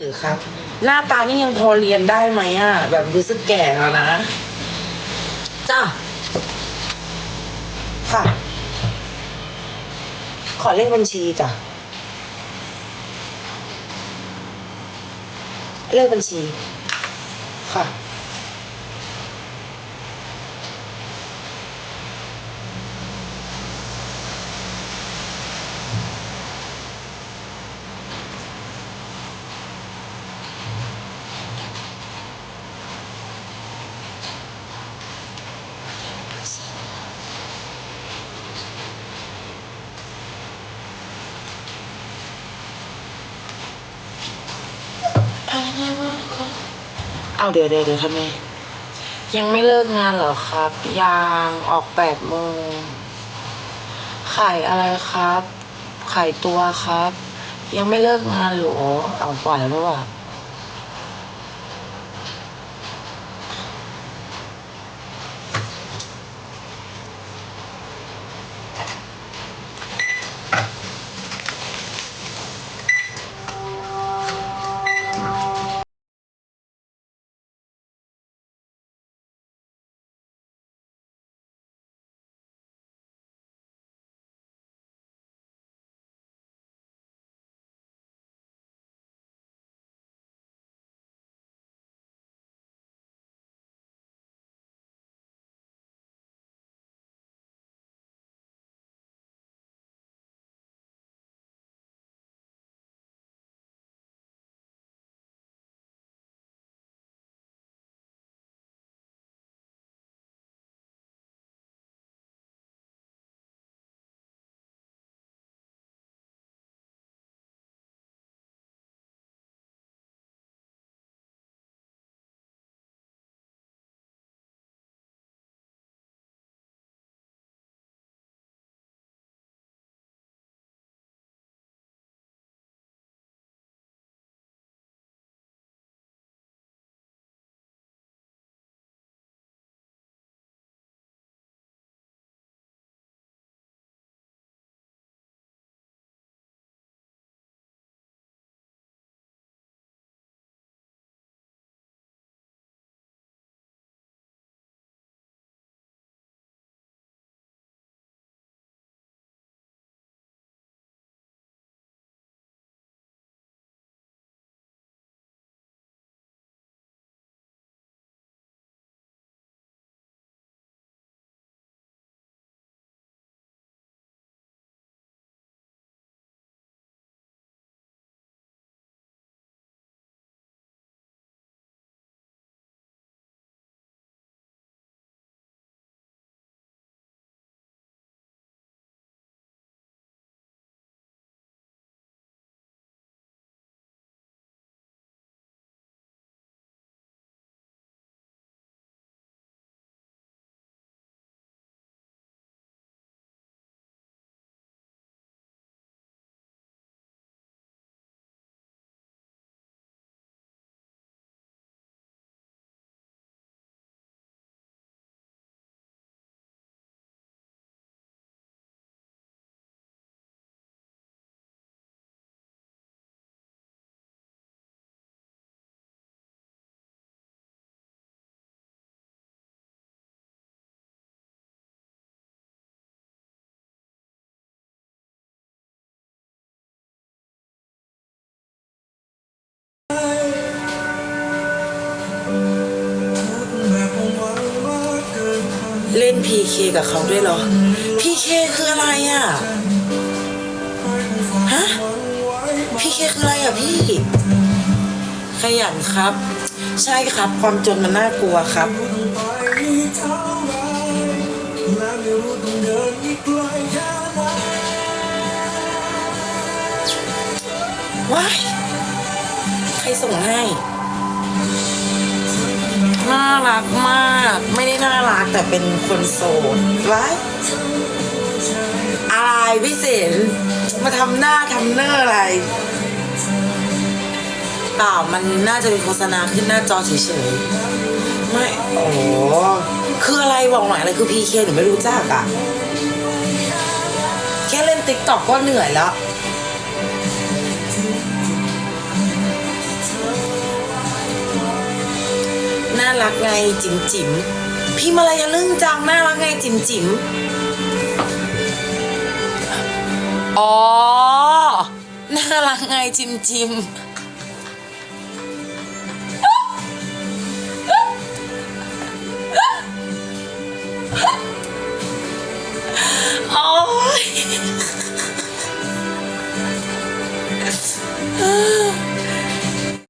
หรือครับ หน้าตานี่ยังพอเรียนได้ไหมอะ แบบรู้สึกแก่แล้วนะ จ้าค่ะ ขอเลขบัญชีจ้ะ เลขบัญชี ค่ะ เอาเดี๋ยวเดี๋ยวเดี๋ยวทำไมยังไม่เลิกงานเหรอครับ ยังออกแปดโมงขายอะไรครับ ขายตัวครับ ยังไม่เลิกงานหรอเอาปล่อยแล้วหรือเปล่า เล่นพีเคกับเขาด้วยเหรอพีเคคืออะไรอะ ฮะพีเคคืออะไรอะพี่ ขยันครับ ใช่ครับ ความจนมันน่ากลัวครับว้าย ใครส่งให้ น่ารักมาก ไม่ได้น่ารักแต่เป็นคนโสดว้ายอะไรพี่เสนมาทำหน้าทำเนอร์อะไรเปล่ามันน่าจะเป็นโฆษณาขึ้นหน้าจอเฉยๆ ไม่ โอ้คืออะไรบอกหน่อยอะไรคือพีเคหนูไม่รู้จักอะแค่เล่นติ๊กต็อกก็เหนื่อยแล้ว น่ารักไงจิ๋มจิ๋มพิมอะไรอย่าลึ่งจังน่ารักไงจิ๋มจิ๋มอ๋อ น่ารักไงจิ๋มจิ๋มโอ้ย